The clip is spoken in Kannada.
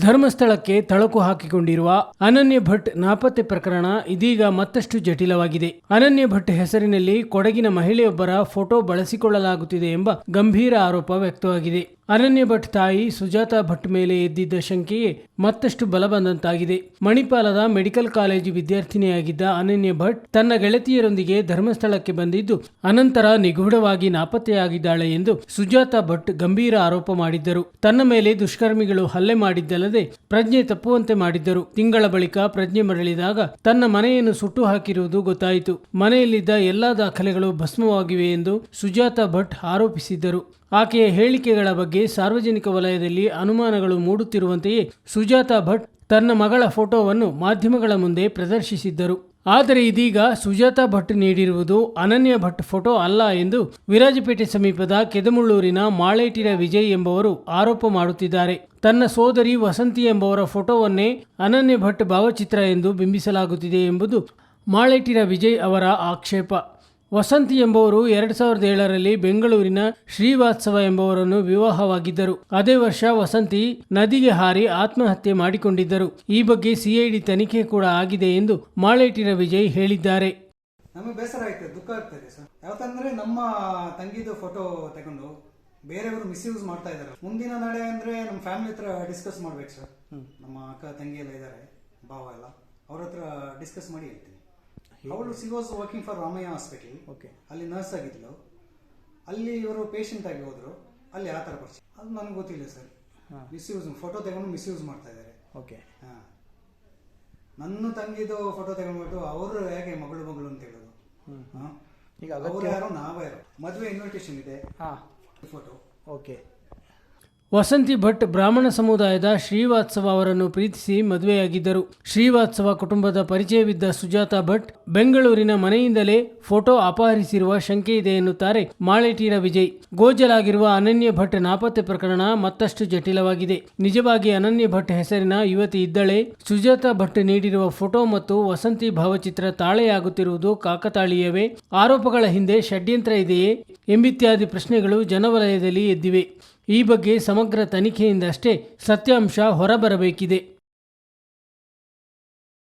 ಧರ್ಮಸ್ಥಳಕ್ಕೆ ತಳಕು ಹಾಕಿಕೊಂಡಿರುವ ಅನನ್ಯ ಭಟ್ ನಾಪತ್ತೆ ಪ್ರಕರಣ ಇದೀಗ ಮತ್ತಷ್ಟು ಜಟಿಲವಾಗಿದೆ. ಅನನ್ಯ ಭಟ್ ಹೆಸರಿನಲ್ಲಿ ಕೊಡಗಿನ ಮಹಿಳೆಯೊಬ್ಬರ ಫೋಟೋ ಬಳಸಿಕೊಳ್ಳಲಾಗುತ್ತಿದೆ ಎಂಬ ಗಂಭೀರ ಆರೋಪ ವ್ಯಕ್ತವಾಗಿದೆ. ಅನನ್ಯ ಭಟ್ ತಾಯಿ ಸುಜಾತ ಭಟ್ ಮೇಲೆ ಎದ್ದಿದ್ದ ಶಂಕೆಯೇ ಮತ್ತಷ್ಟು ಬಲ ಬಂದಂತಾಗಿದೆ ಮಣಿಪಾಲದ ಮೆಡಿಕಲ್ ಕಾಲೇಜು ವಿದ್ಯಾರ್ಥಿನಿಯಾಗಿದ್ದ ಅನನ್ಯ ಭಟ್ ತನ್ನ ಗೆಳತಿಯರೊಂದಿಗೆ ಧರ್ಮಸ್ಥಳಕ್ಕೆ ಬಂದಿದ್ದು, ಅನಂತರ ನಿಗೂಢವಾಗಿ ನಾಪತ್ತೆಯಾಗಿದ್ದಾಳೆ ಎಂದು ಸುಜಾತ ಭಟ್ ಗಂಭೀರ ಆರೋಪ ಮಾಡಿದ್ದರು. ತನ್ನ ಮೇಲೆ ದುಷ್ಕರ್ಮಿಗಳು ಹಲ್ಲೆ ಮಾಡಿದ್ದಲ್ಲದೆ ಪ್ರಜ್ಞೆ ತಪ್ಪುವಂತೆ ಮಾಡಿದ್ದರು. ತಿಂಗಳ ಬಳಿಕ ಪ್ರಜ್ಞೆ ಮರಳಿದಾಗ ತನ್ನ ಮನೆಯನ್ನು ಸುಟ್ಟು ಹಾಕಿರುವುದು ಗೊತ್ತಾಯಿತು. ಮನೆಯಲ್ಲಿದ್ದ ಎಲ್ಲಾ ದಾಖಲೆಗಳು ಭಸ್ಮವಾಗಿವೆ ಎಂದು ಸುಜಾತ ಭಟ್ ಆರೋಪಿಸಿದ್ದರು. ಆಕೆಯ ಹೇಳಿಕೆಗಳ ಬಗ್ಗೆ ಸಾರ್ವಜನಿಕ ವಲಯದಲ್ಲಿ ಅನುಮಾನಗಳು ಮೂಡುತ್ತಿರುವಂತೆಯೇ ಸುಜಾತಾ ಭಟ್ ತನ್ನ ಮಗಳ ಫೋಟೋವನ್ನು ಮಾಧ್ಯಮಗಳ ಮುಂದೆ ಪ್ರದರ್ಶಿಸಿದ್ದರು. ಆದರೆ ಇದೀಗ ಸುಜಾತಾ ಭಟ್ ನೀಡಿರುವುದು ಅನನ್ಯ ಭಟ್ ಫೋಟೋ ಅಲ್ಲ ಎಂದು ವಿರಾಜಪೇಟೆ ಸಮೀಪದ ಕೆದಮುಳ್ಳೂರಿನ ಮಾಳೇಟಿರ ವಿಜಯ್ ಎಂಬವರು ಆರೋಪ ಮಾಡುತ್ತಿದ್ದಾರೆ. ತನ್ನ ಸೋದರಿ ವಸಂತಿ ಎಂಬವರ ಫೋಟೋವನ್ನೇ ಅನನ್ಯ ಭಟ್ ಭಾವಚಿತ್ರ ಎಂದು ಬಿಂಬಿಸಲಾಗುತ್ತಿದೆ ಎಂಬುದು ಮಾಳೇಟಿರ ವಿಜಯ್ ಅವರ ಆಕ್ಷೇಪ. ವಸಂತಿ ಎಂಬುವರು ಎರಡ್ ಸಾವಿರದ ಏಳರಲ್ಲಿ ಬೆಂಗಳೂರಿನ ಶ್ರೀವಾತ್ಸವ ಎಂಬುವರನ್ನು ವಿವಾಹವಾಗಿದ್ದರು. ಅದೇ ವರ್ಷ ವಸಂತಿ ನದಿಗೆ ಹಾರಿ ಆತ್ಮಹತ್ಯೆ ಮಾಡಿಕೊಂಡಿದ್ದರು. ಈ ಬಗ್ಗೆ ಸಿಐಡಿ ತನಿಖೆ ಕೂಡ ಆಗಿದೆ ಎಂದು ಮಾಳೇಟಿನ ವಿಜಯ್ ಹೇಳಿದ್ದಾರೆ. ನಮಗೆ ಬೇಸರ ಆಯ್ತು ದುಃಖ ಆಗ್ತದೆ ಸರ್. ಯಾವತ್ತಂದ್ರೆ ನಮ್ಮ ತಂಗಿದು ಫೋಟೋ ತಗೊಂಡು ಬೇರೆಯವರು ಮಿಸ್ಯೂಸ್ ಮಾಡ್ತಾ ಇದ್ದಾರೆ. ಮುಂದಿನ ನಡೆ ಅಂದ್ರೆ ನಮ್ಮ ಫ್ಯಾಮಿಲಿ ಹತ್ರ ಡಿಸ್ಕಸ್ ಮಾಡ್ಬೇಕು ಸರ್. ನಮ್ಮ ಅಕ್ಕ ತಂಗಿ ಎಲ್ಲ ಇದ್ದಾರೆ ಭಾವ ಎಲ್ಲ ಅವ್ರ ಹತ್ರ ಡಿಸ್ಕಸ್ ಮಾಡಿ ಹೇಳ್ತೀನಿ. ಅವಳು she was working for Ramaiah hospital okay ಅಲ್ಲಿ ನರ್ಸ್ ಆಗಿದ್ಲು. ಅಲ್ಲಿ ಇವರು ಪೇಷಂಟ್ ಆಗಿ ಹೋದ್ರು. ಅಲ್ಲಿ ಆ ಥರ ಪರಿಚಯ. ಅದು ನನಗೆ ಗೊತ್ತಿಲ್ಲ ಸರ್ ಮಿಸ್ಯೂಸ್ ಫೋಟೋ ತಗೊಂಡು ಮಿಸ್ಯೂಸ್ ಮಾಡ್ತಾ ಇದ್ದಾರೆ. ಓಕೆ ಹಾಂ. ನನ್ನ ತಂಗಿದು ಫೋಟೋ ತಗೊಂಡ್ಬಿಟ್ಟು ಅವರು ಹೇಗೆ ಮಗಳು ಮಗಳು ಅಂತ ಹೇಳೋದು. ಹ್ಞೂ ಈಗ ಅವ್ರು ಯಾರೋ ನಾವೇ ಯಾರೋ. ಮದುವೆ ಇನ್ವಿಟೇಷನ್ ಇದೆ. ಹಾಂ. ಫೋಟೋ ಓಕೆ ವಸಂತಿ ಭಟ್ ಬ್ರಾಹ್ಮಣ ಸಮುದಾಯದ ಶ್ರೀವಾತ್ಸವ ಅವರನ್ನು ಪ್ರೀತಿಸಿ ಮದುವೆಯಾಗಿದ್ದರು. ಶ್ರೀವಾತ್ಸವ ಕುಟುಂಬದ ಪರಿಚಯವಿದ್ದ ಸುಜಾತಾ ಭಟ್ ಬೆಂಗಳೂರಿನ ಮನೆಯಿಂದಲೇ ಫೋಟೋ ಅಪಹರಿಸಿರುವ ಶಂಕೆ ಇದೆ ಎನ್ನುತ್ತಾರೆ ಮಾಳೇಟೀರ ವಿಜಯ್ ಗೋಜಲಾಗಿರುವ ಅನನ್ಯ ಭಟ್ ನಾಪತ್ತೆ ಪ್ರಕರಣ ಮತ್ತಷ್ಟು ಜಟಿಲವಾಗಿದೆ. ನಿಜವಾಗಿ ಅನನ್ಯ ಭಟ್ ಹೆಸರಿನ ಯುವತಿ ಇದ್ದಳೆ, ಸುಜಾತಾ ಭಟ್ ನೀಡಿರುವ ಫೋಟೋ ಮತ್ತು ವಸಂತಿ ಭಾವಚಿತ್ರ ತಾಳೆಯಾಗುತ್ತಿರುವುದು ಕಾಕತಾಳೀಯವೇ? ಆರೋಪಗಳ ಹಿಂದೆ ಷಡ್ಯಂತ್ರ ಇದೆಯೇ? ಎಂಬಿತ್ಯಾದಿ ಪ್ರಶ್ನೆಗಳು ಜನವಲಯದಲ್ಲಿ ಎದ್ದಿವೆ. ಈ ಬಗ್ಗೆ ಸಮಗ್ರ ತನಿಖೆಯಿಂದಷ್ಟೇ ಸತ್ಯಾಂಶ ಹೊರಬರಬೇಕಿದೆ.